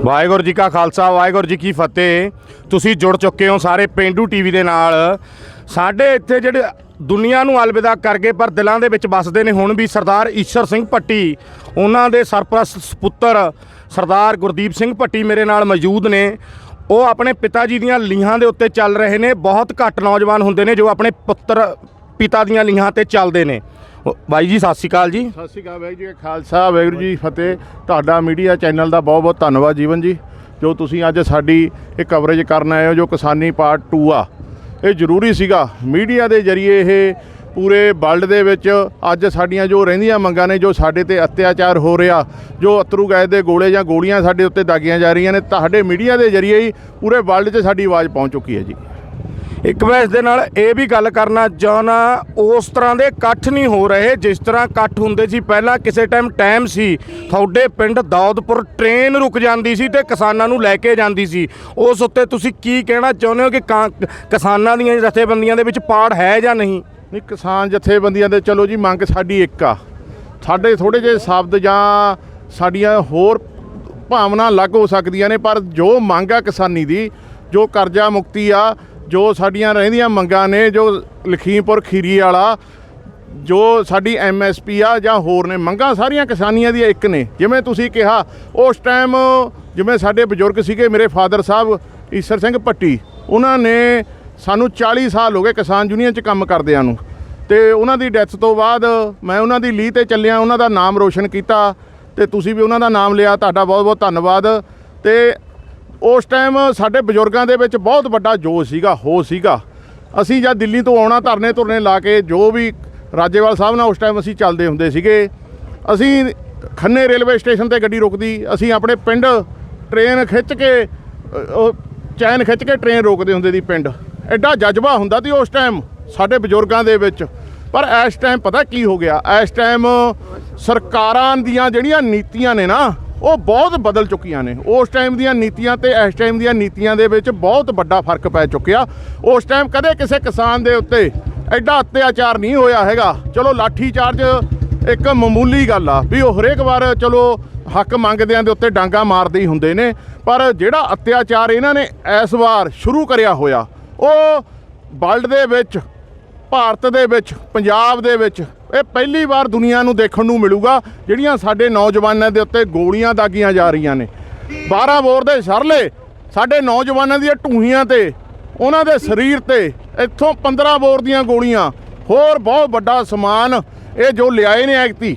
ਵਾਹਿਗੁਰੂ ਜੀ ਕਾ ਖਾਲਸਾ, ਵਾਹਿਗੁਰੂ ਜੀ ਕੀ ਫਤਿਹ। ਤੁਸੀਂ ਜੁੜ ਚੁੱਕੇ ਹੋ ਸਾਰੇ ਪਿੰਡੂ ਟੀਵੀ ਦੇ ਨਾਲ। ਸਾਡੇ ਇੱਥੇ ਜਿਹੜੇ ਦੁਨੀਆ ਨੂੰ ਅਲਵਿਦਾ ਕਰ ਗਏ, ਪਰ ਦਿਲਾਂ ਦੇ ਵਿੱਚ ਵੱਸਦੇ ਨੇ ਹੁਣ ਵੀ ਸਰਦਾਰ ਈਸ਼ਰ ਸਿੰਘ ਭੱਟੀ। ਉਹਨਾਂ ਦੇ ਸਰਪ੍ਰਸਤ ਸੁਪੁੱਤਰ ਸਰਦਾਰ ਗੁਰਦੀਪ ਸਿੰਘ ਭੱਟੀ ਮੇਰੇ ਨਾਲ ਮੌਜੂਦ ਨੇ। ਉਹ ਆਪਣੇ ਪਿਤਾ ਜੀ ਦੀਆਂ ਲੀਹਾਂ ਦੇ ਉੱਤੇ ਚੱਲ ਰਹੇ ਨੇ। ਬਹੁਤ ਘੱਟ ਨੌਜਵਾਨ ਹੁੰਦੇ ਨੇ ਜੋ ਆਪਣੇ ਪੁੱਤਰ, ਪਿਤਾ ਦੀਆਂ ਲੀਹਾਂ ਤੇ ਚੱਲਦੇ ਨੇ। ਬਾਈ ਜੀ, ਸਤਿ ਸ਼੍ਰੀ ਅਕਾਲ ਜੀ। ਸਤਿ ਸ਼੍ਰੀ ਅਕਾਲ ਵਾਹਿਗੁਰੂ ਜੀ ਕਾ ਖਾਲਸਾ, ਵਾਹਿਗੁਰੂ ਜੀ, ਫਤਿਹ। ਤੁਹਾਡਾ ਮੀਡੀਆ ਚੈਨਲ ਦਾ ਬਹੁਤ ਬਹੁਤ ਧੰਨਵਾਦ ਜੀਵਨ ਜੀ, ਜੋ ਤੁਸੀਂ ਅੱਜ ਸਾਡੀ ਇਹ ਕਵਰੇਜ ਕਰਨ ਆਏ ਹੋ, ਜੋ ਕਿਸਾਨੀ ਪਾਰਟ 2 ਆ। ਇਹ ਜ਼ਰੂਰੀ ਸੀਗਾ, ਮੀਡੀਆ ਦੇ ਜ਼ਰੀਏ ਇਹ ਪੂਰੇ ਵਰਲਡ ਦੇ ਵਿੱਚ ਅੱਜ ਸਾਡੀਆਂ ਜੋ ਰਹਿੰਦੀਆਂ ਮੰਗਾਂ ਨੇ, ਜੋ ਸਾਡੇ ਤੇ ਅਤਿਆਚਾਰ ਹੋ ਰਿਹਾ, ਜੋ ਅਤਰੂ ਗੈਸ ਦੇ ਗੋਲੇ ਜਾਂ ਗੋਲੀਆਂ ਸਾਡੇ ਉੱਤੇ ਦਾਗੀਆਂ ਜਾ ਰਹੀਆਂ ਨੇ, ਤੁਹਾਡੇ ਮੀਡੀਆ ਦੇ ਜ਼ਰੀਏ ਹੀ ਪੂਰੇ ਵਰਲਡ 'ਚ ਸਾਡੀ ਆਵਾਜ਼ ਪਹੁੰਚ ਚੁੱਕੀ ਹੈ ਜੀ। ਇੱਕ ਮੈਂ ਇਸ ਦੇ ਨਾਲ ਇਹ ਵੀ ਗੱਲ ਕਰਨਾ ਚਾਹਣਾ ਉਸ ਤਰ੍ਹਾਂ ਦੇ ਇਕੱਠ ਨਹੀਂ ਹੋ ਰਹੇ ਜਿਸ ਤਰ੍ਹਾਂ ਇਕੱਠ ਹੁੰਦੇ ਸੀ। ਪਹਿਲਾਂ ਕਿਸੇ ਟਾਈਮ ਟਾਈਮ ਸੀ। ਤੁਹਾਡੇ ਪਿੰਡ ਦੌਦਪੁਰ ਟ੍ਰੇਨ ਰੁਕ ਜਾਂਦੀ ਸੀ ਤੇ ਕਿਸਾਨਾਂ ਨੂੰ ਲੈ ਕੇ ਜਾਂਦੀ ਸੀ। ਉਸ ਉੱਤੇ ਤੁਸੀਂ ਕੀ ਕਹਿਣਾ ਚਾਹੁੰਦੇ ਹੋ ਕਿ ਕਾਂ- ਕਿਸਾਨਾਂ ਦੀਆਂ ਜਥੇਬੰਦੀਆਂ ਦੇ ਵਿੱਚ ਪਾੜ ਹੈ ਜਾਂ ਨਹੀਂ? ਨਹੀਂ, ਕਿਸਾਨ ਜਥੇਬੰਦੀਆਂ ਦੇ, ਚਲੋ ਜੀ, ਮੰਗ ਸਾਡੀ ਇੱਕ ਆ। ਸਾਡੇ ਥੋੜੇ ਜਿਹੇ ਸ਼ਬਦ ਜਾਂ ਸਾਡੀਆਂ ਹੋਰ ਭਾਵਨਾ ਅਲੱਗ ਹੋ ਸਕਦੀਆਂ ਨੇ, ਪਰ ਜੋ ਮੰਗ ਆ ਕਿਸਾਨੀ ਦੀ, ਜੋ ਕਰਜ਼ਾ ਮੁਕਤੀ ਆ ਜੋ ਸਾਡੀਆਂ ਰਹਿੰਦੀਆਂ ਮੰਗਾਂ ਨੇ, ਜੋ ਲਖੀਮਪੁਰ ਖੀਰੀ ਵਾਲਾ, ਜੋ ਸਾਡੀ ਐਮਐਸਪੀ ਆ ਜਾਂ ਹੋਰ ਨੇ, ਮੰਗਾਂ ਸਾਰੀਆਂ ਕਿਸਾਨੀਆਂ ਦੀਆਂ ਇੱਕ ਨੇ। ਜਿਵੇਂ ਤੁਸੀਂ ਕਿਹਾ, ਉਸ ਟਾਈਮ ਜਿਵੇਂ ਸਾਡੇ ਬਜ਼ੁਰਗ ਸੀਗੇ, ਮੇਰੇ ਫਾਦਰ ਸਾਹਿਬ ਈਸਰ ਸਿੰਘ ਭੱਟੀ, ਉਹਨਾਂ ਨੇ ਸਾਨੂੰ 40 ਸਾਲ ਹੋ ਗਏ ਕਿਸਾਨ ਯੂਨੀਅਨ 'ਚ ਕੰਮ ਕਰਦਿਆਂ ਨੂੰ। ਤੇ ਉਹਨਾਂ ਦੀ ਡੈਥ ਤੋਂ ਬਾਅਦ ਮੈਂ ਉਹਨਾਂ ਦੀ ਲੀਹ ਤੇ ਚੱਲਿਆ, ਉਹਨਾਂ ਦਾ ਨਾਮ ਰੋਸ਼ਨ ਕੀਤਾ, ਤੇ ਤੁਸੀਂ ਵੀ ਉਹਨਾਂ ਦਾ ਨਾਮ ਲਿਆ, ਤੁਹਾਡਾ ਬਹੁਤ ਬਹੁਤ ਧੰਨਵਾਦ। ਤੇ ਉਸ ਟਾਈਮ ਸਾਡੇ ਬਜ਼ੁਰਗਾਂ ਦੇ ਵਿੱਚ ਬਹੁਤ ਵੱਡਾ ਜੋਸ਼ ਸੀਗਾ ਹੋ ਸੀਗਾ। ਅਸੀਂ ਜਦ ਦਿੱਲੀ ਤੋਂ ਆਉਣਾ, ਧਰਨੇ ਧੁਰਨੇ ਲਾ ਕੇ ਜੋ ਵੀ ਰਾਜੇਵਾਲ ਸਾਹਿਬ ਨਾਲ ਉਸ ਟਾਈਮ ਅਸੀਂ ਚੱਲਦੇ ਹੁੰਦੇ ਸੀਗੇ, ਅਸੀਂ ਖੰਨੇ ਰੇਲਵੇ ਸਟੇਸ਼ਨ ਤੇ ਗੱਡੀ ਰੁਕਦੀ, ਅਸੀਂ ਆਪਣੇ ਪਿੰਡ ਟ੍ਰੇਨ ਖਿੱਚ ਕੇ ਚੈਨ ਖਿੱਚ ਕੇ ਟ੍ਰੇਨ ਰੋਕਦੇ ਹੁੰਦੇ ਸੀ ਪਿੰਡ। ਐਡਾ ਜਜ਼ਬਾ ਹੁੰਦਾ ਸੀ ਉਸ ਟਾਈਮ ਸਾਡੇ ਬਜ਼ੁਰਗਾਂ ਦੇ ਵਿੱਚ। ਪਰ ਇਸ ਟਾਈਮ ਪਤਾ ਕੀ ਹੋ ਗਿਆ? ਇਸ ਟਾਈਮ ਸਰਕਾਰਾਂ ਦੀਆਂ ਜਿਹੜੀਆਂ ਨੀਤੀਆਂ ਨੇ ਨਾ ਉਹ ਬਹੁਤ ਬਦਲ ਚੁੱਕੀਆਂ ਨੇ। ਉਸ ਟਾਈਮ ਦੀਆਂ ਨੀਤੀਆਂ ਤੇ ਇਸ ਟਾਈਮ ਦੀਆਂ ਨੀਤੀਆਂ ਦੇ ਵਿੱਚ ਬਹੁਤ ਵੱਡਾ ਫ਼ਰਕ ਪੈ ਚੁੱਕਿਆ। ਉਸ ਟਾਈਮ ਕਦੇ ਕਿਸੇ ਕਿਸਾਨ ਦੇ ਉੱਤੇ ਐਡਾ ਅਤਿਆਚਾਰ ਨਹੀਂ ਹੋਇਆ ਹੈਗਾ। ਚਲੋ ਲਾਠੀ ਚਾਰਜ ਇੱਕ ਮਾਮੂਲੀ ਗੱਲ ਆ ਵੀ ਉਹ ਹਰੇਕ ਵਾਰ ਚਲੋ ਹੱਕ ਮੰਗਦਿਆਂ ਦੇ ਉੱਤੇ ਡਾਂਗਾ ਮਾਰਦੇ ਹੀ ਹੁੰਦੇ ਨੇ। ਪਰ ਜਿਹੜਾ ਅਤਿਆਚਾਰ ਇਹਨਾਂ ਨੇ ਇਸ ਵਾਰ ਸ਼ੁਰੂ ਕਰਿਆ ਹੋਇਆ, ਉਹ ਵਰਲਡ ਦੇ ਵਿੱਚ, ਭਾਰਤ ਦੇ ਵਿੱਚ, ਪੰਜਾਬ ਦੇ ਵਿੱਚ ਇਹ ਪਹਿਲੀ ਵਾਰ ਦੁਨੀਆ ਨੂੰ ਦੇਖਣ ਨੂੰ ਮਿਲੂਗਾ, ਜਿਹੜੀਆਂ ਸਾਡੇ ਨੌਜਵਾਨਾਂ ਦੇ ਉੱਤੇ ਗੋਲੀਆਂ ਦਾਗੀਆਂ ਜਾ ਰਹੀਆਂ ਨੇ। 12 ਬੋਰ ਦੇ ਸਰਲੇ, ਸਾਡੇ ਨੌਜਵਾਨਾਂ ਦੀਆਂ ਢੂਹੀਆਂ ਤੇ, ਉਹਨਾਂ ਦੇ ਸਰੀਰ ਤੇ, ਇੱਥੋਂ 15 ਬੋਰ ਦੀਆਂ ਗੋਲੀਆਂ, ਹੋਰ ਬਹੁਤ ਵੱਡਾ ਸਮਾਨ ਇਹ ਜੋ ਲਿਆਏ ਨੇ ਐਕਤੀ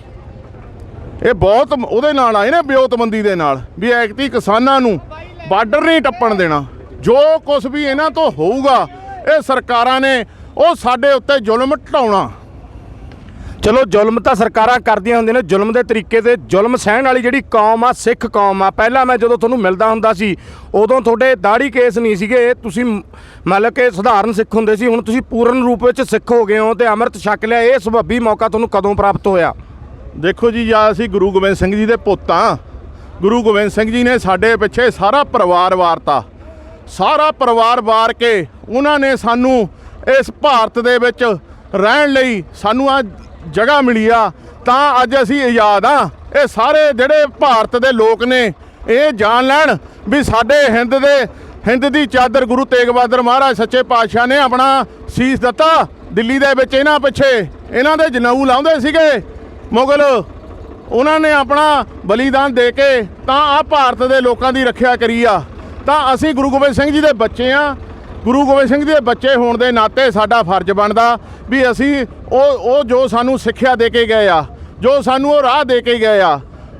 ਇਹ ਬਹੁਤ ਉਹਦੇ ਨਾਲ ਆਏ ਨੇ ਬਿਓਤਬੰਦੀ ਦੇ ਨਾਲ, ਵੀ ਐਕਤੀ ਕਿਸਾਨਾਂ ਨੂੰ ਬਾਰਡਰ ਨਹੀਂ ਟੱਪਣ ਦੇਣਾ। ਜੋ ਕੁਝ ਵੀ ਇਹਨਾਂ ਤੋਂ ਹੋਊਗਾ, ਇਹ ਸਰਕਾਰਾਂ ਨੇ ਉਹ ਸਾਡੇ ਉੱਤੇ ਜ਼ੁਲਮ ਢਾਉਣਾ। ਚਲੋ ਜ਼ੁਲਮ ਤਾਂ ਸਰਕਾਰਾਂ ਕਰਦੀਆਂ ਹੁੰਦੀਆਂ ਨੇ, ਜ਼ੁਲਮ ਦੇ ਤਰੀਕੇ ਤੇ ਜ਼ੁਲਮ ਸਹਿਣ ਵਾਲੀ ਜਿਹੜੀ ਕੌਮ ਆ, ਸਿੱਖ ਕੌਮ ਆ, ਪਹਿਲਾਂ ਮੈਂ ਜਦੋਂ ਤੁਹਾਨੂੰ ਮਿਲਦਾ ਹੁੰਦਾ ਸੀ, ਉਦੋਂ ਤੁਹਾਡੇ ਦਾੜੀ ਕੇਸ ਨਹੀਂ ਸੀਗੇ, ਤੁਸੀਂ ਮਤਲਬ ਕਿ ਸਧਾਰਨ ਸਿੱਖ ਹੁੰਦੇ ਸੀ, ਹੁਣ ਤੁਸੀਂ ਪੂਰਨ ਰੂਪ ਵਿੱਚ ਸਿੱਖ ਹੋ ਗਏ ਹੋ ਤੇ ਅੰਮ੍ਰਿਤ ਛਕ ਲਿਆ, ਇਹ ਸੁਭਾਵੀ ਮੌਕਾ ਤੁਹਾਨੂੰ ਕਦੋਂ ਪ੍ਰਾਪਤ ਹੋਇਆ? ਦੇਖੋ ਜੀ ਜਾਂ ਅਸੀਂ ਗੁਰੂ ਗੋਬਿੰਦ ਸਿੰਘ ਜੀ ਦੇ ਪੁੱਤ ਹਾਂ ਗੁਰੂ ਗੋਬਿੰਦ ਸਿੰਘ ਜੀ ਨੇ ਸਾਡੇ ਪਿੱਛੇ ਸਾਰਾ ਪਰਿਵਾਰ ਵਾਰਤਾ। ਸਾਰਾ ਪਰਿਵਾਰ ਵਾਰ ਕੇ ਉਹਨਾਂ ਨੇ ਸਾਨੂੰ ਇਸ ਭਾਰਤ ਦੇ ਵਿੱਚ ਰਹਿਣ ਲਈ ਸਾਨੂੰ ਆ ਜਗ੍ਹਾ ਮਿਲੀ ਆ, ਤਾਂ ਅੱਜ ਅਸੀਂ ਆਜ਼ਾਦ ਆ, ਇਹ ਸਾਰੇ ਜਿਹੜੇ ਭਾਰਤ ਦੇ ਲੋਕ ਨੇ, ਇਹ ਜਾਣ ਲੈਣ ਵੀ ਸਾਡੇ ਹਿੰਦ ਦੇ, ਹਿੰਦ ਦੀ ਚਾਦਰ ਗੁਰੂ ਤੇਗ ਬਹਾਦਰ ਮਹਾਰਾਜ ਸੱਚੇ ਪਾਤਸ਼ਾਹ ਨੇ ਆਪਣਾ ਸੀਸ ਦਿੱਤਾ, ਦਿੱਲੀ ਦੇ ਵਿੱਚ ਇਹਨਾਂ ਪਿੱਛੇ, ਇਹਨਾਂ ਦੇ ਜਨਊ ਲਾਉਂਦੇ ਸੀਗੇ। ਮੁਗਲ, ਉਹਨਾਂ ਨੇ ਆਪਣਾ ਬਲੀਦਾਨ ਦੇ ਕੇ ਤਾਂ ਆ ਭਾਰਤ ਦੇ ਲੋਕਾਂ ਦੀ ਰੱਖਿਆ ਕਰੀ ਆ। ਤਾਂ ਅਸੀਂ ਗੁਰੂ ਗੋਬਿੰਦ ਸਿੰਘ ਜੀ ਦੇ ਬੱਚੇ ਆ ਗੁਰੂ ਗੋਬਿੰਦ ਸਿੰਘ ਜੀ ਦੇ ਬੱਚੇ ਹੋਣ ਦੇ ਨਾਤੇ ਸਾਡਾ ਫਰਜ਼ ਬਣਦਾ ਵੀ ਅਸੀਂ ਉਹ ਉਹ ਜੋ ਸਾਨੂੰ ਸਿੱਖਿਆ ਦੇ ਕੇ ਗਏ ਆ, ਜੋ ਸਾਨੂੰ ਉਹ ਰਾਹ ਦੇ ਕੇ ਗਏ ਆ,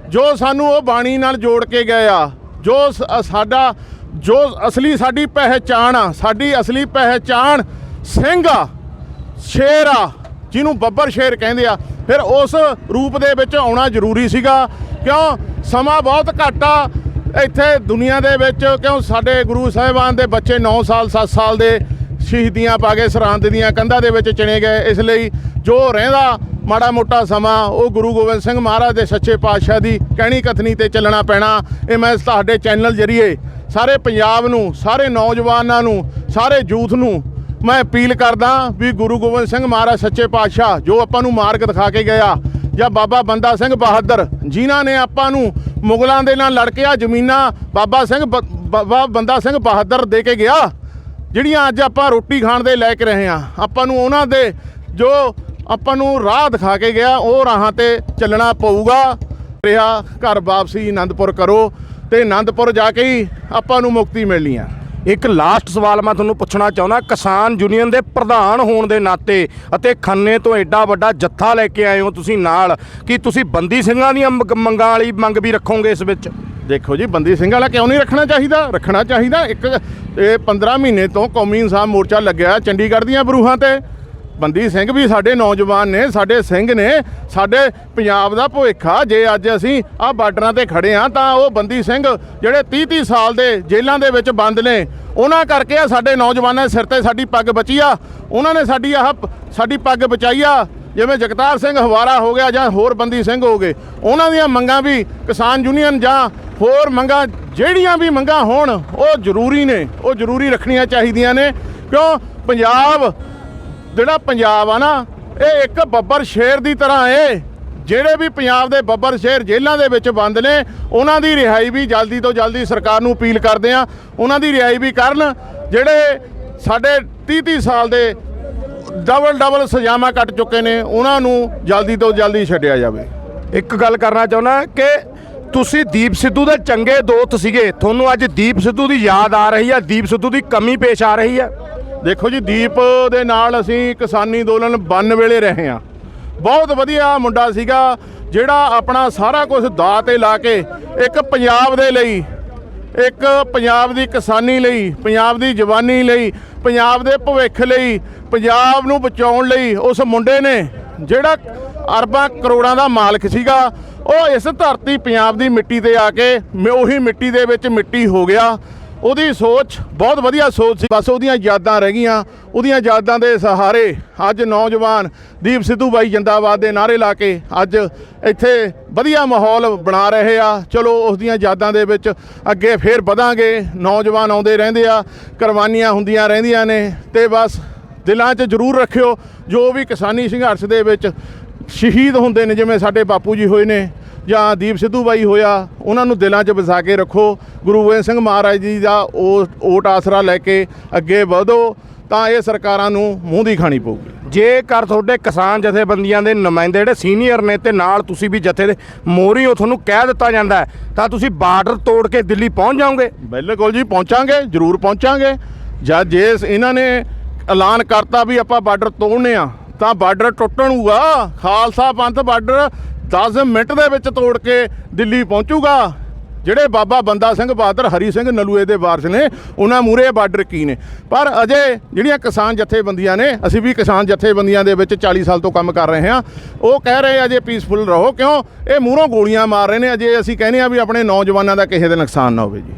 ਜੋ ਸਾਨੂੰ ਉਹ ਬਾਣੀ ਨਾਲ ਜੋੜ ਕੇ ਗਏ ਆ, ਜੋ ਸ- ਸਾਡਾ, ਜੋ ਅਸਲੀ ਸਾਡੀ ਪਹਿਚਾਣ ਆ, ਸਾਡੀ ਅਸਲੀ ਪਹਿਚਾਣ ਸਿੰਘ ਆ, ਸ਼ੇਰ ਆ, ਜਿਹਨੂੰ ਬੱਬਰ ਸ਼ੇਰ ਕਹਿੰਦੇ ਆ, ਫਿਰ ਉਸ ਰੂਪ ਦੇ ਵਿੱਚ ਆਉਣਾ ਜ਼ਰੂਰੀ ਸੀਗਾ, ਕਿਉਂ? ਸਮਾਂ ਬਹੁਤ ਘੱਟ ਆ ਇੱਥੇ ਦੁਨੀਆ ਦੇ ਵਿੱਚ ਕਿਉਂ ਸਾਡੇ ਗੁਰੂ ਸਾਹਿਬਾਨ ਦੇ ਬੱਚੇ 9 ਸਾਲ 7 ਸਾਲ ਦੇ ਸ਼ਹੀਦੀਆਂ ਪਾ ਕੇ ਸਰਹੰਦ ਦੀਆਂ ਕੰਧਾਂ ਦੇ ਵਿੱਚ ਚਿਣੇ ਗਏ, ਇਸ ਲਈ ਜੋ ਰਹਿੰਦਾ ਮਾੜਾ ਮੋਟਾ ਸਮਾਂ, ਉਹ ਗੁਰੂ ਗੋਬਿੰਦ ਸਿੰਘ ਮਹਾਰਾਜ ਦੇ ਸੱਚੇ ਪਾਤਸ਼ਾਹ ਦੀ ਕਹਿਣੀ ਕਥਨੀ ਤੇ ਚੱਲਣਾ ਪੈਣਾ। ਇਹ ਮੈਂ ਤੁਹਾਡੇ ਚੈਨਲ ਜਰੀਏ ਸਾਰੇ ਪੰਜਾਬ ਨੂੰ, ਸਾਰੇ ਨੌਜਵਾਨਾਂ ਨੂੰ, ਸਾਰੇ ਯੂਥ ਨੂੰ ਮੈਂ ਅਪੀਲ ਕਰਦਾ ਵੀ ਗੁਰੂ ਗੋਬਿੰਦ ਸਿੰਘ ਮਹਾਰਾਜ ਸੱਚੇ ਪਾਤਸ਼ਾਹ, ਜੋ ਆਪਾਂ ਨੂੰ ਮਾਰਗ ਦਿਖਾ ਕੇ ਗਿਆ ਜਾਂ ਬਾਬਾ ਬੰਦਾ ਸਿੰਘ ਬਹਾਦਰ, ਜਿਨ੍ਹਾਂ ਨੇ ਆਪਾਂ ਨੂੰ ਮੁਗਲਾਂ ਦੇ ਨਾਲ ਲੜ ਕੇ ਆ ਜ਼ਮੀਨਾਂ ਬਾਬਾ ਸਿੰਘ ਬ- ਬਾਬਾ ਬੰਦਾ ਸਿੰਘ ਬਹਾਦਰ ਦੇ ਕੇ ਗਿਆ, ਜਿਹੜੀਆਂ ਅੱਜ ਆਪਾਂ ਰੋਟੀ ਖਾਣ ਦੇ ਲੈ ਕੇ ਰਹੇ ਆ ਆਪਾਂ ਨੂੰ ਉਹਨਾਂ ਦੇ ਜੋ ਆਪਾਂ ਨੂੰ ਰਾਹ ਦਿਖਾ ਕੇ ਗਿਆ, ਉਹ ਰਾਹਾਂ ਤੇ ਚੱਲਣਾ ਪਊਗਾ। ਰਿਹਾ ਘਰ ਵਾਪਸੀ ਆਨੰਦਪੁਰ ਕਰੋ ਤੇ ਆਨੰਦਪੁਰ ਜਾ ਕੇ ਹੀ ਆਪਾਂ ਨੂੰ ਮੁਕਤੀ ਮਿਲਣੀ ਆ। ਇੱਕ ਲਾਸਟ ਸਵਾਲ ਮੈਂ ਤੁਹਾਨੂੰ ਪੁੱਛਣਾ ਚਾਹੁੰਦਾ, ਕਿਸਾਨ ਯੂਨੀਅਨ ਦੇ ਪ੍ਰਧਾਨ ਹੋਣ ਦੇ ਨਾਤੇ ਅਤੇ ਖੰਨੇ ਤੋਂ ਐਡਾ ਵੱਡਾ ਜੱਥਾ ਲੈ ਕੇ ਆਏ ਹੋ ਤੁਸੀਂ ਨਾਲ, ਕਿ ਤੁਸੀਂ ਬੰਦੀ ਸਿੰਘਾਂ ਦੀਆਂ ਮੰਗ- ਮੰਗਾਂ ਵਾਲੀ ਮੰਗ ਵੀ ਰੱਖੋਗੇ ਇਸ ਵਿੱਚ? ਦੇਖੋ ਜੀ, ਬੰਦੀ ਸਿੰਘ ਵਾਲਾ ਕਿਉਂ ਨਹੀਂ ਰੱਖਣਾ ਚਾਹੀਦਾ? ਰੱਖਣਾ ਚਾਹੀਦਾ ਇੱਕ, ਇਹ 15 ਮਹੀਨੇ ਤੋਂ ਕੌਮੀ ਇਨਸਾਨ ਮੋਰਚਾ ਲੱਗਿਆ ਚੰਡੀਗੜ੍ਹ ਦੀਆਂ ਬਰੂਹਾਂ ਤੇ। ਬੰਦੀ ਸਿੰਘ ਵੀ ਸਾਡੇ ਨੌਜਵਾਨ ਨੇ, ਸਾਡੇ ਸਿੰਘ ਨੇ, ਸਾਡੇ ਪੰਜਾਬ ਦਾ ਭਵਿੱਖ ਆ। ਜੇ ਅੱਜ ਅਸੀਂ ਆਹ ਬਾਰਡਰਾਂ ਤੇ ਖੜੇ ਆ, ਤਾਂ ਉਹ ਬੰਦੀ ਸਿੰਘ ਜਿਹੜੇ 30 30 ਸਾਲ ਦੇ ਜੇਲ੍ਹਾਂ ਦੇ ਵਿੱਚ ਬੰਦ ਨੇ, ਉਹਨਾਂ ਕਰਕੇ ਆ ਸਾਡੇ ਨੌਜਵਾਨਾਂ ਦੇ ਸਿਰ ਤੇ ਸਾਡੀ ਪੱਗ ਬਚੀ ਆ। ਉਹਨਾਂ ਨੇ ਸਾਡੀ ਆਹ ਸਾਡੀ ਪੱਗ ਬਚਾਈ ਆ। ਜਿਵੇਂ ਜਗਤਾਰ ਸਿੰਘ ਹਵਾਰਾ ਹੋ ਗਿਆ ਜਾਂ ਹੋਰ ਬੰਦੀ ਸਿੰਘ ਹੋ ਗਏ, ਉਹਨਾਂ ਦੀਆਂ ਮੰਗਾਂ ਵੀ ਕਿਸਾਨ ਯੂਨੀਅਨ ਜਾਂ ਹੋਰ ਮੰਗਾਂ, ਜਿਹੜੀਆਂ ਵੀ ਮੰਗਾਂ ਹੋਣ, ਉਹ ਜ਼ਰੂਰੀ ਨੇ, ਉਹ ਜ਼ਰੂਰੀ ਰੱਖਣੀਆਂ ਚਾਹੀਦੀਆਂ ਨੇ। ਕਿਉਂ? ਪੰਜਾਬ ਜਿਹੜਾ ਪੰਜਾਬ ਆ ਨਾ, ਇਹ ਇੱਕ ਬੱਬਰ ਸ਼ੇਰ ਦੀ ਤਰ੍ਹਾਂ ਏ। ਜਿਹੜੇ ਵੀ ਪੰਜਾਬ ਦੇ ਬੱਬਰ ਸ਼ੇਰ ਜੇਲ੍ਹਾਂ ਦੇ ਵਿੱਚ ਬੰਦ ਨੇ, ਉਹਨਾਂ ਦੀ ਰਿਹਾਈ ਵੀ ਜਲਦੀ ਤੋਂ ਜਲਦੀ ਸਰਕਾਰ ਨੂੰ ਅਪੀਲ ਕਰਦੇ ਆ। ਉਹਨਾਂ ਦੀ ਰਿਹਾਈ ਵੀ ਕਰਨ, ਜਿਹੜੇ ਸਾਡੇ 30 30 ਸਾਲ ਦੇ ਡਬਲ ਡਬਲ ਸਜ਼ਾਵਾਂ ਕੱਟ ਚੁੱਕੇ ਨੇ, ਉਹਨਾਂ ਨੂੰ ਜਲਦੀ ਤੋਂ ਜਲਦੀ ਛੱਡਿਆ ਜਾਵੇ। ਇੱਕ ਗੱਲ ਕਰਨਾ ਚਾਹੁੰਦਾ ਕਿ ਤੁਸੀਂ ਦੀਪ ਸਿੱਧੂ ਦੇ ਚੰਗੇ ਦੋਸਤ ਸੀਗੇ। ਤੁਹਾਨੂੰ ਅੱਜ ਦੀਪ ਸਿੱਧੂ ਦੀ ਯਾਦ ਆ ਰਹੀ ਆ, ਦੀਪ ਸਿੱਧੂ ਦੀ ਕਮੀ ਪੇਸ਼ ਆ ਰਹੀ ਆ। ਦੇਖੋ ਜੀ, ਦੀਪ ਦੇ ਨਾਲ ਅਸੀਂ ਕਿਸਾਨੀ ਅੰਦੋਲਨ ਬੰਨ ਵੇਲੇ ਰਹੇ ਆ ਬਹੁਤ ਵਧੀਆ ਮੁੰਡਾ ਸੀਗਾ, ਜਿਹੜਾ ਆਪਣਾ ਸਾਰਾ ਕੁਝ ਦਾ ਤੇ ਲਾ ਕੇ ਇੱਕ ਪੰਜਾਬ ਦੇ ਲਈ, ਇੱਕ ਪੰਜਾਬ ਦੀ ਕਿਸਾਨੀ ਲਈ, ਪੰਜਾਬ ਦੀ ਜਵਾਨੀ ਲਈ, ਪੰਜਾਬ ਦੇ ਭਵਿੱਖ ਲਈ, ਪੰਜਾਬ ਨੂੰ ਬਚਾਉਣ ਲਈ ਉਸ ਮੁੰਡੇ ਨੇ ਜਿਹੜਾ ਅਰਬਾਂ ਕਰੋੜਾਂ ਦਾ ਮਾਲਕ ਸੀਗਾ, ਉਹ ਇਸ ਧਰਤੀ ਪੰਜਾਬ ਦੀ ਮਿੱਟੀ ਤੇ ਆ ਕੇ ਮ- ਉਹੀ ਮਿੱਟੀ ਦੇ ਵਿੱਚ ਮਿੱਟੀ ਹੋ ਗਿਆ। ਉਹਦੀ ਸੋਚ ਬਹੁਤ ਵਧੀਆ ਸੋਚ ਸੀ। ਬਸ ਉਹਦੀਆਂ ਯਾਦਾਂ ਰਹਿ ਗਈਆਂ। ਉਹਦੀਆਂ ਯਾਦਾਂ ਦੇ ਸਹਾਰੇ ਅੱਜ ਨੌਜਵਾਨ ਦੀਪ ਸਿੱਧੂ ਬਾਈ ਜਿੰਦਾਬਾਦ ਦੇ ਨਾਰੇ ਲਾ ਕੇ ਅੱਜ ਇੱਥੇ ਵਧੀਆ ਮਾਹੌਲ ਬਣਾ ਰਹੇ ਆ। ਚਲੋ ਉਸ ਦੀਆਂ ਯਾਦਾਂ ਦੇ ਵਿੱਚ ਅੱਗੇ ਫੇਰ ਵਧਾਂਗੇ। ਨੌਜਵਾਨ ਆਉਂਦੇ ਰਹਿੰਦੇ ਆ, ਕੁਰਬਾਨੀਆਂ ਹੁੰਦੀਆਂ ਰਹਿੰਦੀਆਂ ਨੇ। ਤੇ ਬਸ ਦਿਲਾਂ 'ਚ ਜ਼ਰੂਰ ਰੱਖਿਓ, ਜੋ ਵੀ ਕਿਸਾਨੀ ਸੰਘਰਸ਼ ਦੇ ਵਿੱਚ ਸ਼ਹੀਦ ਹੁੰਦੇ ਨੇ, ਜਿਵੇਂ ਸਾਡੇ ਬਾਪੂ ਜੀ ਹੋਏ ਨੇ ਜਾਂ ਦੀਪ ਸਿੱਧੂ ਬਾਈ ਹੋਇਆ ਉਹਨਾਂ ਨੂੰ ਦਿਲਾਂ 'ਚ ਵਸਾ ਕੇ ਰੱਖੋ। ਗੁਰੂ ਗੋਬਿੰਦ ਸਿੰਘ ਮਹਾਰਾਜ ਜੀ ਦਾ ਓ- ਓਟ ਆਸਰਾ ਲੈ ਕੇ ਅੱਗੇ ਵਧੋ ਤਾਂ ਇਹ ਸਰਕਾਰਾਂ ਨੂੰ ਮੂੰਹ ਦੀ ਖਾਣੀ ਪਊਗੀ। ਜੇਕਰ ਤੁਹਾਡੇ ਕਿਸਾਨ ਜਥੇਬੰਦੀਆਂ ਦੇ ਨੁਮਾਇੰਦੇ ਜਿਹੜੇ ਸੀਨੀਅਰ ਨੇ ਤੇ ਨਾਲ ਤੁਸੀਂ ਵੀ ਜਥੇ ਦੇ ਮੋਹਰੀ ਹੋ ਤੁਹਾਨੂੰ ਕਹਿ ਦਿੱਤਾ ਜਾਂਦਾ ਤਾਂ ਤੁਸੀਂ ਬਾਰਡਰ ਤੋੜ ਕੇ ਦਿੱਲੀ ਪਹੁੰਚ ਜਾਓਗੇ। ਬਿਲਕੁਲ ਜੀ ਪਹੁੰਚਾਂਗੇ ਜ਼ਰੂਰ ਪਹੁੰਚਾਂਗੇ। ਜਦ ਜੇ ਇਹਨਾਂ ਨੇ ਐਲਾਨ ਕਰਤਾ ਵੀ ਆਪਾਂ ਬਾਰਡਰ ਤੋੜਨੇ ਆ ਤਾਂ ਬਾਰਡਰ ਟੁੱਟਣੂਗਾ ਖਾਲਸਾ ਪੰਥ ਬਾਰਡਰ 10 ਮਿੰਟ ਦੇ ਵਿੱਚ ਤੋੜ ਕੇ ਦਿੱਲੀ ਪਹੁੰਚੂਗਾ। ਜਿਹੜੇ ਬਾਬਾ ਬੰਦਾ ਸਿੰਘ ਬਹਾਦਰ ਹਰੀ ਸਿੰਘ ਨਲੂਏ ਦੇ ਵਾਰਸ ਨੇ ਉਹਨਾਂ ਮੂਰੇ ਬਾਰਡਰ ਕੀ ਨੇ? ਪਰ ਅਜੇ ਜਿਹੜੀਆਂ ਕਿਸਾਨ ਜਥੇਬੰਦੀਆਂ ਨੇ ਅਸੀਂ ਵੀ ਕਿਸਾਨ ਜਥੇਬੰਦੀਆਂ ਦੇ ਵਿੱਚ 40 ਸਾਲ ਤੋਂ ਕੰਮ ਕਰ ਰਹੇ ਹਾਂ। ਉਹ ਕਹਿ ਰਹੇ ਆ ਅਜੇ ਪੀਸਫੁਲ ਰਹੋ ਕਿਉਂ? ਇਹ ਮੂਹਰੋਂ ਗੋਲੀਆਂ ਮਾਰ ਰਹੇ ਨੇ। ਅਜੇ ਅਸੀਂ ਕਹਿੰਦੇ ਆ ਵੀ ਆਪਣੇ ਨੌਜਵਾਨਾਂ ਦਾ ਕਿਸੇ ਦੇ ਨੁਕਸਾਨ ਨਾ ਹੋਵੇ ਜੀ।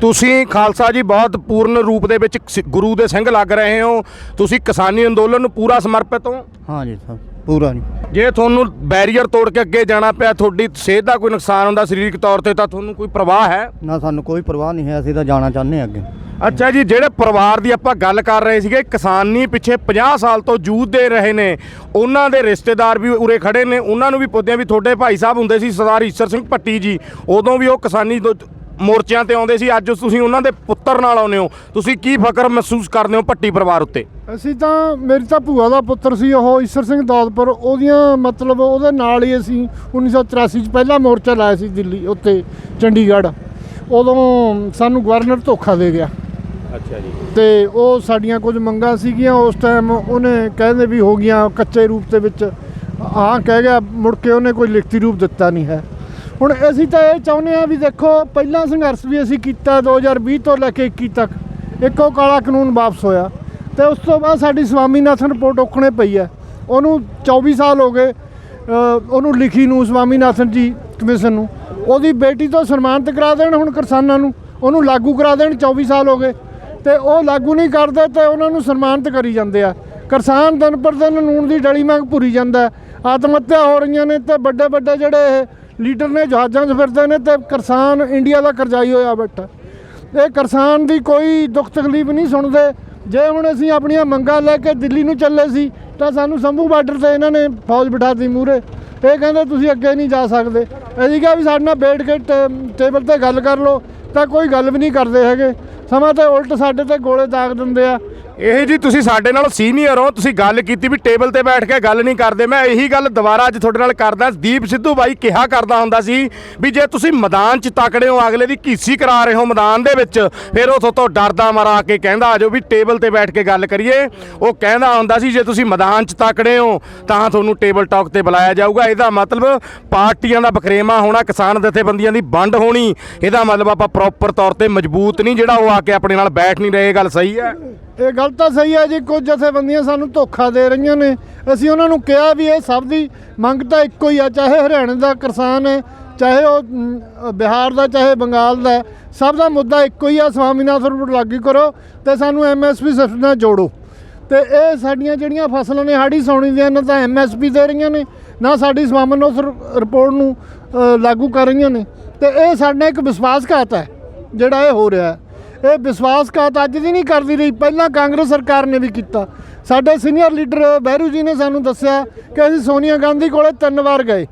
ਤੁਸੀਂ ਖਾਲਸਾ ਜੀ ਬਹੁਤ ਪੂਰਨ ਰੂਪ ਦੇ ਵਿੱਚ ਸ- ਗੁਰੂ ਦੇ ਸਿੰਘ ਲੱਗ ਰਹੇ ਹੋ। ਤੁਸੀਂ ਕਿਸਾਨੀ ਅੰਦੋਲਨ ਨੂੰ ਪੂਰਾ ਸਮਰਪਿਤ ਹੋ? ਹਾਂ ਜੀ ਸਭ ਪੂਰਾ ਜੀ ਜੇ ਤੁਹਾਨੂੰ ਬੈਰੀਅਰ ਤੋੜ ਕੇ ਅੱਗੇ ਜਾਣਾ ਪਿਆ ਤੁਹਾਡੀ ਸਿਹਤ ਦਾ ਕੋਈ ਨੁਕਸਾਨ ਹੁੰਦਾ ਸਰੀਰਕ ਤੌਰ ਤੇ ਤਾਂ ਤੁਹਾਨੂੰ ਕੋਈ ਪ੍ਰਵਾਹ ਹੈ? ਨਾ ਸਾਨੂੰ ਕੋਈ ਪਰਵਾਹ ਨਹੀਂ ਹੈ ਅਸੀਂ ਤਾਂ ਜਾਣਾ ਚਾਹੁੰਦੇ ਹਾਂ ਅੱਗੇ। ਅੱਛਾ ਜੀ ਜਿਹੜੇ ਪਰਿਵਾਰ ਦੀ ਆਪਾਂ ਗੱਲ ਕਰ ਰਹੇ ਸੀਗੇ ਕਿਸਾਨੀ ਪਿੱਛੇ 50 ਸਾਲ ਤੋਂ ਜੂਝਦੇ ਰਹੇ ਨੇ। ਉਹਨਾਂ ਦੇ ਰਿਸ਼ਤੇਦਾਰ ਵੀ ਉਰੇ ਖੜੇ ਨੇ ਉਹਨਾਂ ਨੂੰ ਵੀ ਪੁੱਛਦੇ ਆ ਵੀ ਤੁਹਾਡੇ ਭਾਈ ਸਾਹਿਬ ਹੁੰਦੇ ਸੀ ਸਰਦਾਰ ਈਸ਼ਰ ਸਿੰਘ ਭੱਟੀ ਜੀ ਉਦੋਂ ਵੀ ਉਹ ਕਿਸਾਨੀ ਦੋ- ਮੋਰਚਿਆਂ ਤੇ ਆਉਂਦੇ ਸੀ ਅੱਜ ਤੁਸੀਂ ਉਹਨਾਂ ਦੇ ਪੁੱਤਰ ਨਾਲ ਆਉਂਦੇ ਹੋ। ਤੁਸੀਂ ਕੀ ਫਕਰ ਮਹਿਸੂਸ ਕਰਦੇ ਹੋ ਭੱਟੀ ਪਰਿਵਾਰ ਉੱਤੇ? ਅਸੀਂ ਤਾਂ ਮੇਰੀ ਤਾਂ ਭੂਆ ਦਾ ਪੁੱਤਰ ਸੀ ਉਹ ਈਸ਼ਰ ਸਿੰਘ ਦੌਲਪੁਰ ਉਹਦੀਆਂ ਮਤਲਬ ਉਹਦੇ ਨਾਲ ਹੀ ਅਸੀਂ 1983 ਚ ਪਹਿਲਾ ਮੋਰਚਾ ਲਾਇਆ ਸੀ ਦਿੱਲੀ ਉੱਤੇ ਚੰਡੀਗੜ੍ਹ। ਉਦੋਂ ਸਾਨੂੰ ਗਵਰਨਰ ਧੋਖਾ ਦੇ ਗਿਆ। ਅੱਛਾ ਜੀ। ਤੇ ਉਹ ਸਾਡੀਆਂ ਕੁਝ ਮੰਗਾਂ ਸੀਗੀਆਂ ਉਸ ਟਾਈਮ ਉਹਨੇ ਕਹਿੰਦੇ ਵੀ ਹੋ ਗਈਆਂ ਕੱਚੇ ਰੂਪ ਦੇ ਵਿੱਚ। ਹਾਂ ਕਹਿ ਗਿਆ ਮੁੜ ਕੇ ਉਹਨੇ ਕੋਈ ਲਿਖਤੀ ਰੂਪ ਦਿੱਤਾ ਨਹੀਂ ਹੈ। ਹੁਣ ਅਸੀਂ ਤਾਂ ਇਹ ਚਾਹੁੰਦੇ ਆ ਵੀ ਦੇਖੋ, ਪਹਿਲਾਂ ਸੰਘਰਸ਼ ਵੀ ਅਸੀਂ ਕੀਤਾ 2020 ਤੋਂ ਲੈ ਕੇ 21 ਤੱਕ। ਇੱਕੋ ਕਾਲਾ ਕਾਨੂੰਨ ਵਾਪਸ ਹੋਇਆ। ਤੇ ਉਸ ਤੋਂ ਬਾਅਦ ਸਾਡੀ ਸਵਾਮੀਨਾਥਨ ਰਿਪੋਰਟ ਔਖਣੇ ਪਈ ਹੈ। ਉਹਨੂੰ 24 ਸਾਲ ਹੋ ਗਏ ਉਹਨੂੰ ਲਿਖੀ ਨੂੰ ਸਵਾਮੀਨਾਥਨ ਜੀ ਕਮਿਸ਼ਨ ਨੂੰ। ਉਹਦੀ ਬੇਟੀ ਤੋਂ ਸਨਮਾਨਿਤ ਕਰਾ ਦੇਣ ਹੁਣ ਕਿਸਾਨਾਂ ਨੂੰ। ਉਹਨੂੰ ਲਾਗੂ ਕਰਾ ਦੇਣ 24 ਸਾਲ ਹੋ ਗਏ। ਤੇ ਉਹ ਲਾਗੂ ਨਹੀਂ ਕਰਦੇ ਤੇ ਉਹਨਾਂ ਨੂੰ ਸਨਮਾਨਿਤ ਕਰੀ ਜਾਂਦੇ ਆ। ਕਿਸਾਨ ਦਿਨ ਪਰ ਦਿਨ ਨੂਣ ਦੀ ਡਲੀ ਮੰਗ ਭੁਰੀ ਜਾਂਦਾ ਆਤਮ ਹੱਤਿਆ ਹੋ ਰਹੀਆਂ ਨੇ ਤੇ ਵੱਡੇ ਵੱਡੇ ਜਿਹੜੇ ਲੀਡਰ ਨੇ ਜਹਾਜ਼ਾਂ 'ਚ ਫਿਰਦੇ ਨੇ ਤੇ ਕਿਸਾਨ ਇੰਡੀਆ ਦਾ ਕਰਜ਼ਾਈ ਹੋਇਆ ਬੈਠਾ। ਇਹ ਕਿਸਾਨ ਦੀ ਕੋਈ ਦੁੱਖ ਤਕਲੀਫ ਨਹੀਂ ਸੁਣਦੇ। ਜੇ ਹੁਣ ਅਸੀਂ ਆਪਣੀਆਂ ਮੰਗਾਂ ਲੈ ਕੇ ਦਿੱਲੀ ਨੂੰ ਚੱਲੇ ਸੀ, ਤਾਂ ਸਾਨੂੰ ਸੰਭੂ ਬਾਰਡਰ ਤੇ ਇਹਨਾਂ ਨੇ ਫੌਜ ਬਿਠਾਤੀ ਮੂਰੇ ਇਹ ਕਹਿੰਦੇ ਤੁਸੀਂ ਅੱਗੇ ਨਹੀਂ ਜਾ ਸਕਦੇ। ਅਸੀਂ ਕਿਹਾ ਵੀ ਸਾਡੇ ਨਾਲ ਬੈਠ ਕੇ ਟ- ਟੇਬਲ ਤੇ ਗੱਲ ਕਰ ਲਓ, ਤਾਂ ਕੋਈ ਗੱਲ ਵੀ ਨਹੀਂ ਕਰਦੇ ਹੈਗੇ। ਸਮਾਂ ਤੇ ਉਲਟ ਸਾਡੇ ਤੇ ਗੋਲੇ ਦਾਗ ਦਿੰਦੇ ਆ। ਇਹ ਜੀ ਤੁਸੀਂ ਸਾਡੇ ਨਾਲ ਸੀਨੀਅਰ ਹੋ, ਤੁਸੀਂ ਗੱਲ ਕੀਤੀ ਵੀ ਟੇਬਲ ਤੇ ਬੈਠ ਕੇ ਗੱਲ ਨਹੀਂ ਕਰਦੇ। ਮੈਂ ਇਹੀ ਗੱਲ ਦੁਬਾਰਾ ਅੱਜ ਤੁਹਾਡੇ ਨਾਲ ਕਰਦਾ, ਦੀਪ ਸਿੱਧੂ ਬਾਈ ਕਿਹਾ ਕਰਦਾ ਹੁੰਦਾ ਸੀ ਵੀ ਜੇ ਤੁਸੀਂ ਮੈਦਾਨ 'ਚ ਤਕੜੇ ਹੋ, ਅਗਲੇ ਦੀ ਕੀਸੀ ਕਰਾ ਰਹੇ ਹੋ ਮੈਦਾਨ ਦੇ ਵਿੱਚ, ਫਿਰ ਉਹ ਤੋਂ ਡਰਦਾ ਮਾਰਾ ਕੇ ਕਹਿੰਦਾ ਆਜੋ ਵੀ ਟੇਬਲ ਤੇ ਬੈਠ ਕੇ ਗੱਲ ਕਰੀਏ। ਉਹ ਕਹਿੰਦਾ ਹੁੰਦਾ ਸੀ, ਜੇ ਤੁਸੀਂ ਮੈਦਾਨ 'ਚ ਤਕੜੇ ਹੋ, ਤਾਂ ਤੁਹਾਨੂੰ ਟੇਬਲ ਟਾਕ ਤੇ ਬੁਲਾਇਆ ਜਾਊਗਾ। ਇਹਦਾ ਮਤਲਬ ਪਾਰਟੀਆਂ ਦਾ ਬਖਰੇਮਾ ਹੋਣਾ, ਕਿਸਾਨ ਜਥੇਬੰਦੀਆਂ ਦੀ ਵੰਡ ਹੋਣੀ। ਇਹਦਾ ਮਤਲਬ ਆਪਾਂ ਪ੍ਰੋਪਰ ਤੌਰ ਤੇ ਮਜ਼ਬੂਤ ਨਹੀਂ, ਜਿਹੜਾ ਉਹ ਆ ਕੇ ਆਪਣੇ ਨਾਲ ਬੈਠ ਨਹੀਂ ਰਹੇ ਗੱਲ ਸਹੀ ਹੈ। ਇਹ ਗੱਲ ਤਾਂ ਸਹੀ ਹੈ ਜੀ, ਕੁਝ ਜਥੇਬੰਦੀਆਂ ਸਾਨੂੰ ਧੋਖਾ ਦੇ ਰਹੀਆਂ ਨੇ। ਅਸੀਂ ਉਹਨਾਂ ਨੂੰ ਕਿਹਾ ਵੀ ਇਹ ਸਭ ਦੀ ਮੰਗ ਤਾਂ ਇੱਕੋ ਹੀ ਆ, ਚਾਹੇ ਹਰਿਆਣੇ ਦਾ ਕਿਸਾਨ ਹੈ, ਚਾਹੇ ਉਹ ਬਿਹਾਰ ਦਾ, ਚਾਹੇ ਬੰਗਾਲ ਦਾ। ਸਭ ਦਾ ਮੁੱਦਾ ਇੱਕੋ ਹੀ ਆ ਸਵਾਮੀਨਾਥਨ ਰਿਪੋਰਟ ਲਾਗੂ ਕਰੋ ਤੇ ਸਾਨੂੰ ਐਮਐਸਪੀ ਸਿਸਟਮ ਨਾਲ ਜੋੜੋ। ਤੇ ਇਹ ਸਾਡੀਆਂ ਜਿਹੜੀਆਂ ਫਸਲਾਂ ਨੇ, ਹਾੜੀ ਸੌਣੀ ਦੀਆਂ, ਨਾ ਤਾਂ ਐਮਐਸਪੀ ਦੇ ਰਹੀਆਂ ਨੇ, ਨਾ ਸਾਡੀ ਸਵਾਮੀਨਾਥਨ ਰਿਪੋਰਟ ਨੂੰ ਲਾਗੂ ਕਰ ਰਹੀਆਂ ਨੇ। ਤੇ ਇਹ ਸਾਡੇ ਇੱਕ ਵਿਸ਼ਵਾਸਘਾਤ ਹੈ, ਜਿਹੜਾ ਇਹ ਹੋ ਰਿਹਾ ਹੈ। ਇਹ ਵਿਸ਼ਵਾਸਘਾਤ ਅੱਜ ਦੀ ਨਹੀਂ ਕਰਦੀ ਰਹੀ। ਪਹਿਲਾਂ ਕਾਂਗਰਸ ਸਰਕਾਰ ਨੇ ਵੀ ਕੀਤਾ। ਸਾਡੇ ਸੀਨੀਅਰ ਲੀਡਰ ਬਹਿਰੂ ਜੀ ਨੇ ਸਾਨੂੰ ਦੱਸਿਆ ਕਿ ਅਸੀਂ ਸੋਨੀਆ ਗਾਂਧੀ ਕੋਲੇ ਤਿੰਨ ਵਾਰ ਗਏ।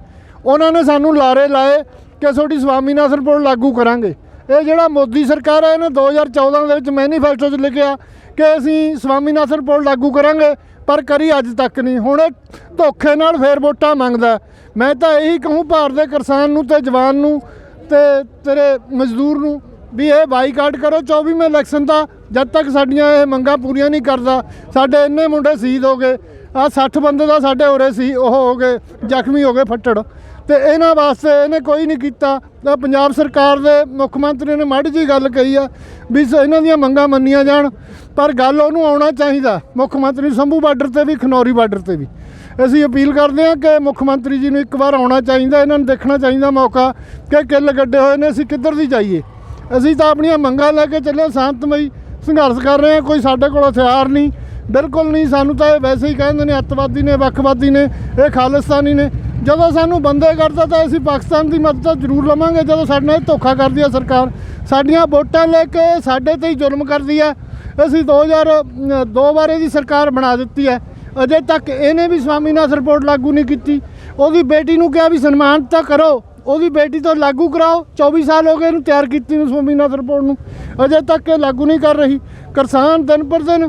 ਉਹਨਾਂ ਨੇ ਸਾਨੂੰ ਲਾਰੇ ਲਾਏ ਕਿ ਤੁਹਾਡੀ ਸਵਾਮੀਨਾਥਨ ਰਿਪੋਰਟ ਲਾਗੂ ਕਰਾਂਗੇ। ਇਹ ਜਿਹੜਾ ਮੋਦੀ ਸਰਕਾਰ ਹੈ, ਇਹਨੇ 2014 ਦੇ ਵਿੱਚ ਮੈਨੀਫੈਸਟੋ 'ਚ ਲਿਖਿਆ ਕਿ ਅਸੀਂ ਸਵਾਮੀਨਾਥਨ ਰਿਪੋਰਟ ਲਾਗੂ ਕਰਾਂਗੇ, ਪਰ ਕਰੀ ਅੱਜ ਤੱਕ ਨਹੀਂ। ਹੁਣ ਇਹ ਧੋਖੇ ਨਾਲ ਫੇਰ ਵੋਟਾਂ ਮੰਗਦਾ ਮੈਂ ਤਾਂ ਇਹੀ ਕਹੂੰ, ਭਾਰਤ ਦੇ ਕਿਸਾਨ ਨੂੰ ਤੇ ਜਵਾਨ ਨੂੰ ਤੇ ਤੇਰੇ ਮਜ਼ਦੂਰ ਨੂੰ ਵੀ ਇਹ ਬਾਈਕਾਟ ਕਰੋ 24ਵੇਂ ਇਲੈਕਸ਼ਨ ਦਾ ਜਦ ਤੱਕ ਸਾਡੀਆਂ ਇਹ ਮੰਗਾਂ ਪੂਰੀਆਂ ਨਹੀਂ ਕਰਦਾ, ਸਾਡੇ ਇੰਨੇ ਮੁੰਡੇ ਸ਼ਹੀਦ ਹੋ ਗਏ ਆ 60 ਬੰਦੇ ਦਾ ਸਾਡੇ ਹੋਰੇ ਸੀ, ਉਹ ਹੋ ਗਏ, ਜ਼ਖਮੀ ਹੋ ਗਏ, ਫੱਟੜ। ਤੇ ਇਹਨਾਂ ਵਾਸਤੇ ਇਹਨੇ ਕੋਈ ਨਹੀਂ ਕੀਤਾ। ਤਾਂ ਪੰਜਾਬ ਸਰਕਾਰ ਦੇ ਮੁੱਖ ਮੰਤਰੀ ਨੇ ਮਾੜੀ ਜੀ ਗੱਲ ਕਹੀ ਆ ਵੀ ਇਹਨਾਂ ਦੀਆਂ ਮੰਗਾਂ ਮੰਨੀਆਂ ਜਾਣ, ਪਰ ਗੱਲ ਉਹਨੂੰ ਆਉਣਾ ਚਾਹੀਦਾ, ਮੁੱਖ ਮੰਤਰੀ ਸੰਭੂ ਬਾਰਡਰ ਤੇ ਵੀ, ਖਨੌਰੀ ਬਾਰਡਰ ਤੇ ਵੀ। ਅਸੀਂ ਅਪੀਲ ਕਰਦੇ ਹਾਂ ਕਿ ਮੁੱਖ ਮੰਤਰੀ ਜੀ ਨੂੰ ਇੱਕ ਵਾਰ ਆਉਣਾ ਚਾਹੀਦਾ, ਇਹਨਾਂ ਨੂੰ ਦੇਖਣਾ ਚਾਹੀਦਾ ਮੌਕਾ ਕਿ ਕਿੱਲ ਗੱਡੇ ਹੋਏ ਨੇ, ਅਸੀਂ ਕਿੱਧਰ ਦੀ ਜਾਈਏ। ਅਸੀਂ ਤਾਂ ਆਪਣੀਆਂ ਮੰਗਾਂ ਲੈ ਕੇ ਚੱਲੇ ਸ਼ਾਂਤਮਈ ਸੰਘਰਸ਼ ਕਰ ਰਹੇ ਹਾਂ, ਕੋਈ ਸਾਡੇ ਕੋਲ ਹਥਿਆਰ ਨਹੀਂ। ਬਿਲਕੁਲ ਨਹੀਂ, ਸਾਨੂੰ ਤਾਂ ਇਹ ਵੈਸੇ ਹੀ ਕਹਿੰਦੇ ਨੇ, ਅੱਤਵਾਦੀ ਨੇ, ਵੱਖਵਾਦੀ ਨੇ, ਇਹ ਖਾਲਿਸਤਾਨੀ ਨੇ। ਜਦੋਂ ਸਾਨੂੰ ਬੰਦੇ ਕਰਦਾ ਤਾਂ ਅਸੀਂ ਪਾਕਿਸਤਾਨ ਦੀ ਮਦਦ ਜ਼ਰੂਰ ਲਵਾਂਗੇ, ਜਦੋਂ ਸਾਡੇ ਨਾਲ ਇਹ ਧੋਖਾ ਕਰਦੀ ਹੈ ਸਰਕਾਰ। ਸਾਡੀਆਂ ਵੋਟਾਂ ਲੈ ਕੇ ਸਾਡੇ ਤੇ ਹੀ ਜ਼ੁਲਮ ਕਰਦੀ ਹੈ। ਅਸੀਂ 2002 ਬਾਰੇ ਦੀ ਸਰਕਾਰ ਬਣਾ ਦਿੱਤੀ ਹੈ। ਅਜੇ ਤੱਕ ਇਹਨੇ ਵੀ ਸਵਾਮੀਨਾਥਨ ਰਿਪੋਰਟ ਲਾਗੂ ਨਹੀਂ ਕੀਤੀ। ਉਹਦੀ ਬੇਟੀ ਨੂੰ ਕਿਹਾ ਵੀ ਸਨਮਾਨ ਤਾਂ ਕਰੋ। ਉਹਦੀ ਬੇਟੀ ਤੋਂ ਲਾਗੂ ਕਰਾਓ। 24 ਸਾਲ ਹੋ ਗਏ ਇਹਨੂੰ ਤਿਆਰ ਕੀਤੀ ਨੂੰ ਸੋਮੀਨਾਥ ਰਿਪੋਰਟ ਨੂੰ। ਅਜੇ ਤੱਕ ਇਹ ਲਾਗੂ ਨਹੀਂ ਕਰ ਰਹੀ। ਕਿਸਾਨ ਦਿਨ ਪਰ ਦਿਨ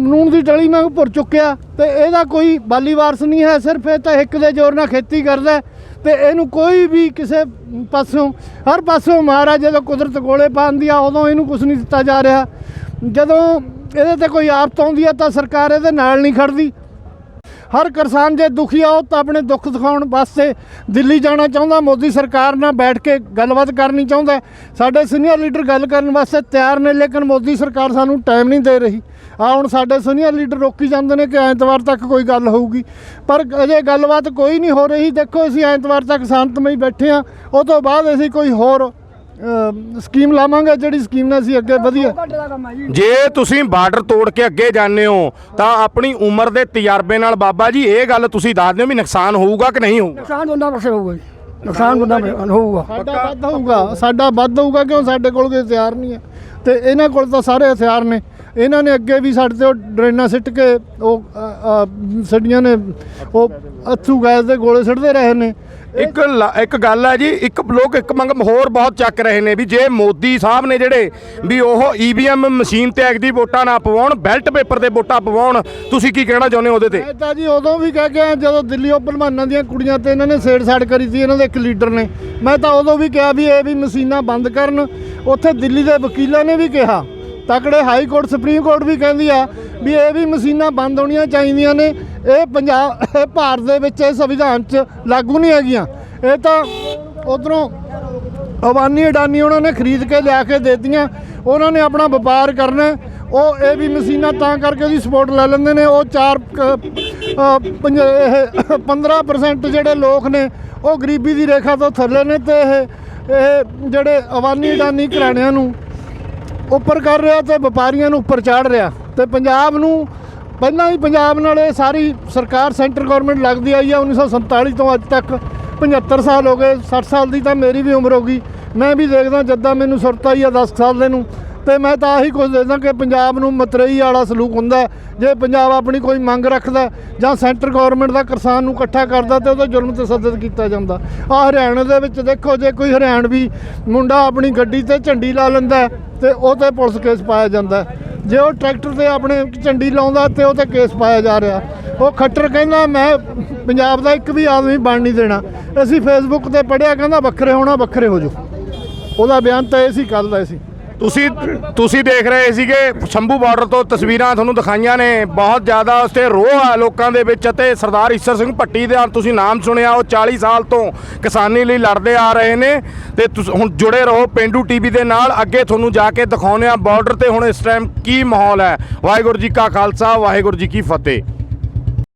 ਨੂਨ ਦੀ ਡਲੀ ਵਾਂਗ ਭੁਰ ਚੁੱਕਿਆ ਤੇ ਇਹਦਾ ਕੋਈ ਬਾਲੀ ਵਾਰਸ ਨਹੀਂ ਹੈ। ਸਿਰਫ ਇਹ ਤਾਂ ਇੱਕ ਦੇ ਜ਼ੋਰ ਨਾਲ ਖੇਤੀ ਕਰਦਾ ਹੈ ਤੇ ਇਹਨੂੰ ਕੋਈ ਵੀ ਕਿਸੇ ਪਾਸੋਂ, ਹਰ ਪਾਸੋਂ ਮਹਾਰਾਜ ਜਦੋਂ ਕੁਦਰਤ ਗੋਲੇ ਪਾਉਂਦੀ ਆ, ਉਦੋਂ ਇਹਨੂੰ ਕੁਝ ਨਹੀਂ ਦਿੱਤਾ ਜਾ ਰਿਹਾ। ਜਦੋਂ ਇਹਦੇ ਤੇ ਕੋਈ ਆਫਤ ਆਉਂਦੀ ਆ ਤਾਂ ਸਰਕਾਰ ਇਹਦੇ ਨਾਲ ਨਹੀਂ ਖੜਦੀ। ਹਰ ਕਿਸਾਨ ਜੇ ਦੁਖੀ ਆ, ਉਹ ਤਾਂ ਆਪਣੇ ਦੁੱਖ ਦਿਖਾਉਣ ਵਾਸਤੇ ਦਿੱਲੀ ਜਾਣਾ ਚਾਹੁੰਦਾ। ਮੋਦੀ ਸਰਕਾਰ ਨਾਲ ਬੈਠ ਕੇ ਗੱਲਬਾਤ ਕਰਨੀ ਚਾਹੁੰਦਾ। ਸਾਡੇ ਸੀਨੀਅਰ ਲੀਡਰ ਗੱਲ ਕਰਨ ਵਾਸਤੇ ਤਿਆਰ ਨੇ, ਲੇਕਿਨ ਮੋਦੀ ਸਰਕਾਰ ਸਾਨੂੰ ਟਾਈਮ ਨਹੀਂ ਦੇ ਰਹੀ। ਆ ਹੁਣ ਸਾਡੇ ਸੀਨੀਅਰ ਲੀਡਰ ਰੋਕੀ ਜਾਂਦੇ ਨੇ ਕਿ ਐਤਵਾਰ ਤੱਕ ਕੋਈ ਗੱਲ ਹੋਊਗੀ। ਪਰ ਅਜੇ ਗੱਲਬਾਤ ਕੋਈ ਨਹੀਂ ਹੋ ਰਹੀ। ਦੇਖੋ, ਅਸੀਂ ਐਤਵਾਰ ਤੱਕ ਸ਼ਾਂਤਮਈ ਬੈਠੇ ਆ ਉਹ ਤੋਂ ਬਾਅਦ ਅਸੀਂ ਕੋਈ ਹੋਰ ਸਕੀਮ ਲਾਵਾਂਗੇ ਜਿਹੜੀ ਸਕੀਮ ਨਾਲ ਅਸੀਂ ਅੱਗੇ ਵਧੀਆ ਜੇ। ਤੁਸੀਂ ਬਾਰਡਰ ਤੋੜ ਕੇ ਅੱਗੇ ਜਾਂਦੇ ਹੋ ਤਾਂ ਆਪਣੀ ਉਮਰ ਦੇ ਤਜਰਬੇ ਨਾਲ ਬਾਬਾ ਜੀ ਇਹ ਗੱਲ ਤੁਸੀਂ ਦੱਸ ਦਿਓ ਵੀ ਨੁਕਸਾਨ ਹੋਊਗਾ ਕਿ ਨਹੀਂ ਹੋਊਗਾ? ਨੁਕਸਾਨ ਉਹਨਾਂ ਪਾਸੇ ਹੋਊਗਾ ਜੀ। ਨੁਕਸਾਨ ਉਹਨਾਂ ਪਾਸੇ ਹੋਊਗਾ। ਸਾਡਾ ਵੱਧ ਹੋਊਗਾ ਸਾਡਾ ਵੱਧ ਹੋਊਗਾ ਕਿਉਂ? ਸਾਡੇ ਕੋਲ ਕੋਈ ਹਥਿਆਰ ਨਹੀਂ ਹੈ। ਤੇ ਇਹਨਾਂ ਕੋਲ ਤਾਂ ਸਾਰੇ ਹਥਿਆਰ ਨੇ। ਇਹਨਾਂ ਨੇ ਅੱਗੇ ਵੀ ਸਾਡੇ ਤੇ ਉਹ ਡਰੇਨਾਂ ਸਿੱਟ ਕੇ ਉਹ ਅ, ਨੇ ਉਹ ਅਥਰੂ ਗੈਸ ਦੇ ਗੋਲੇ ਸਿੱਟਦੇ ਰਹੇ ਨੇ। ਇੱਕ ਲ- ਇੱਕ ਗੱਲ ਹੈ ਜੀ, ਇੱਕ ਲੋਕ ਇੱਕ ਮੰਗ ਹੋਰ ਬਹੁਤ ਚੱਕ ਰਹੇ ਨੇ ਵੀ ਜੇ ਮੋਦੀ ਸਾਹਿਬ ਨੇ ਜਿਹੜੇ ਵੀ ਉਹ ਈਵੀਐਮ ਮਸ਼ੀਨ ਤੇ ਐਗਦੀ ਵੋਟਾਂ ਨਾ ਪਵਾਉਣ, ਬੈਲਟ ਪੇਪਰ ਤੇ ਵੋਟਾਂ ਪਵਾਉਣ, ਤੁਸੀਂ ਕੀ ਕਹਿਣਾ ਚਾਹੁੰਦੇ ਹੋ ਉਹਦੇ ਤੇ? ਮੈਂ ਤਾਂ ਜੀ ਉਦੋਂ ਵੀ ਕਹਿ ਗਿਆ ਜਦੋਂ ਦਿੱਲੀ ਉਹ ਭਲਵਾਨਾਂ ਦੀਆਂ ਕੁੜੀਆਂ ਤੇ ਇਹਨਾਂ ਨੇ ਸੇੜ ਸਾੜ ਕਰੀ ਸੀ, ਇਹਨਾਂ ਦੇ ਇੱਕ ਲੀਡਰ ਨੇ। ਮੈਂ ਤਾਂ ਉਦੋਂ ਵੀ ਕਿਹਾ ਵੀ ਇਹ ਵੀ ਮਸ਼ੀਨਾਂ ਬੰਦ ਕਰਨ, ਉੱਥੇ ਦਿੱਲੀ ਦੇ ਵਕੀਲਾਂ ਨੇ ਵੀ ਕਿਹਾ। ਤਕੜੇ ਹਾਈ ਕੋਰਟ, ਸੁਪਰੀਮ ਕੋਰਟ ਵੀ ਕਹਿੰਦੀ ਆ ਵੀ ਇਹ ਵੀ ਮਸ਼ੀਨਾਂ ਬੰਦ ਹੋਣੀਆਂ ਚਾਹੀਦੀਆਂ ਨੇ। ਇਹ ਪੰਜਾਬ, ਇਹ ਭਾਰਤ ਦੇ ਵਿੱਚ ਇਹ ਸੰਵਿਧਾਨ 'ਚ ਲਾਗੂ ਨਹੀਂ ਹੈਗੀਆਂ। ਇਹ ਤਾਂ ਉਧਰੋਂ ਅਵਾਨੀ ਅਡਾਨੀ ਉਹਨਾਂ ਨੇ ਖਰੀਦ ਕੇ ਲਿਆ ਕੇ ਦੇ ਦਿੱਤੀਆਂ। ਉਹਨਾਂ ਨੇ ਆਪਣਾ ਵਪਾਰ ਕਰਨਾ ਉਹ ਇਹ ਵੀ ਮਸ਼ੀਨਾਂ ਤਾਂ ਕਰਕੇ ਉਹਦੀ ਸਪੋਰਟ ਲੈ ਲੈਂਦੇ ਨੇ। ਉਹ 4 ਇਹ 15% ਜਿਹੜੇ ਲੋਕ ਨੇ, ਉਹ ਗਰੀਬੀ ਦੀ ਰੇਖਾ ਤੋਂ ਥੱਲੇ ਨੇ ਤੇ ਇਹ ਇਹ ਜਿਹੜੇ ਅਵਾਨੀ ਅਡਾਨੀ ਘਰਾਣਿਆਂ ਨੂੰ ਉੱਪਰ ਕਰ ਰਿਹਾ ਤੇ ਵਪਾਰੀਆਂ ਨੂੰ ਉੱਪਰ ਚਾੜ ਰਿਹਾ ਤੇ ਪੰਜਾਬ ਨੂੰ ਪਹਿਲਾਂ ਹੀ ਪੰਜਾਬ ਨਾਲ ਇਹ ਸਾਰੀ ਸਰਕਾਰ ਸੈਂਟਰ ਗਵਰਨਮੈਂਟ ਲੱਗਦੀ ਆਈ ਆ 1947 ਤੋਂ ਅੱਜ ਤੱਕ 75 ਸਾਲ ਹੋ ਗਏ 60 ਸਾਲ ਦੀ ਤਾਂ ਮੇਰੀ ਵੀ ਉਮਰ ਹੋ ਗਈ। ਮੈਂ ਵੀ ਦੇਖਦਾ ਜਦਾਂ ਮੈਨੂੰ ਸੁਰਤ ਆਈ ਆ 10 ਸਾਲ ਦੇ ਨੂੰ। ਤੇ ਮੈਂ ਤਾਂ ਆਹੀ ਕੁਝ ਦੇਖਦਾ ਕਿ ਪੰਜਾਬ ਨੂੰ ਮਤਰੇਈ ਵਾਲਾ ਸਲੂਕ ਹੁੰਦਾ ਜੇ ਪੰਜਾਬ ਆਪਣੀ ਕੋਈ ਮੰਗ ਰੱਖਦਾ ਜਾਂ ਸੈਂਟਰ ਗਵਰਨਮੈਂਟ ਦਾ ਕਿਸਾਨ ਨੂੰ ਇਕੱਠਾ ਕਰਦਾ ਤੇ ਉਹਦਾ ਜ਼ੁਲਮ ਤਸੱਦਦ ਕੀਤਾ ਜਾਂਦਾ। ਆ ਹਰਿਆਣਾ ਦੇ ਵਿੱਚ ਦੇਖੋ, ਜੇ ਕੋਈ ਹਰਿਆਣਵੀ ਮੁੰਡਾ ਆਪਣੀ ਗੱਡੀ ਤੇ ਝੰਡੀ ਲਾ ਲੈਂਦਾ ਹੈ ਤੇ ਉਹ ਤੇ ਪੁਲਿਸ ਕੇਸ ਪਾਇਆ ਜਾਂਦਾ ਜੇ ਉਹ ਟਰੈਕਟਰ ਤੇ ਆਪਣੇ ਝੰਡੀ ਲਾਉਂਦਾ ਤੇ ਉਹ ਤੇ ਕੇਸ ਪਾਇਆ ਜਾ ਰਿਹਾ ਉਹ ਖੱਟਰ ਕਹਿੰਦਾ, ਮੈਂ ਪੰਜਾਬ ਦਾ ਇੱਕ ਵੀ ਆਦਮੀ ਬਣ ਨਹੀਂ ਦੇਣਾ। ਅਸੀਂ ਫੇਸਬੁੱਕ ਤੇ ਪੜਿਆ ਕਹਿੰਦਾ, ਵੱਖਰੇ ਹੋਣਾ, ਵੱਖਰੇ ਹੋ ਜਾਓ। ਉਹਦਾ ਬਿਆਨ ਤਾਂ ਇਹ ਸੀ ਕੱਲ ਦਾ ਸੀ। ਤੁਸੀਂ ਤੁਸੀਂ ਦੇਖ ਰਹੇ ਸੀਗੇ, ਸ਼ੰਭੂ ਬਾਰਡਰ ਤੋਂ ਤਸਵੀਰਾਂ ਤੁਹਾਨੂੰ ਦਿਖਾਈਆਂ ਨੇ। ਬਹੁਤ ਜ਼ਿਆਦਾ ਉਸ ਤੇ ਰੋਹ ਆ ਲੋਕਾਂ ਦੇ ਵਿੱਚ ਅਤੇ ਸਰਦਾਰ ਈਸ਼ਰ ਸਿੰਘ ਭੱਟੀ ਦਾ ਤੁਸੀਂ ਨਾਮ ਸੁਣਿਆ, ਉਹ 40 ਸਾਲ ਤੋਂ ਕਿਸਾਨੀ ਲਈ ਲੜਦੇ ਆ ਰਹੇ ਨੇ। ਤੇ ਤੁਸ- ਹੁਣ ਜੁੜੇ ਰਹੋ ਪਿੰਡੂ ਟੀਵੀ ਦੇ ਨਾਲ। ਅੱਗੇ ਤੁਹਾਨੂੰ ਜਾ ਕੇ ਦਿਖਾਉਂਦੇ ਆ ਬਾਰਡਰ ਤੇ ਹੁਣ ਇਸ ਟਾਈਮ ਕੀ ਮਾਹੌਲ ਹੈ। ਵਾਹਿਗੁਰੂ ਜੀ ਕਾ ਖਾਲਸਾ, ਵਾਹਿਗੁਰੂ ਜੀ ਕੀ ਫਤਿਹ।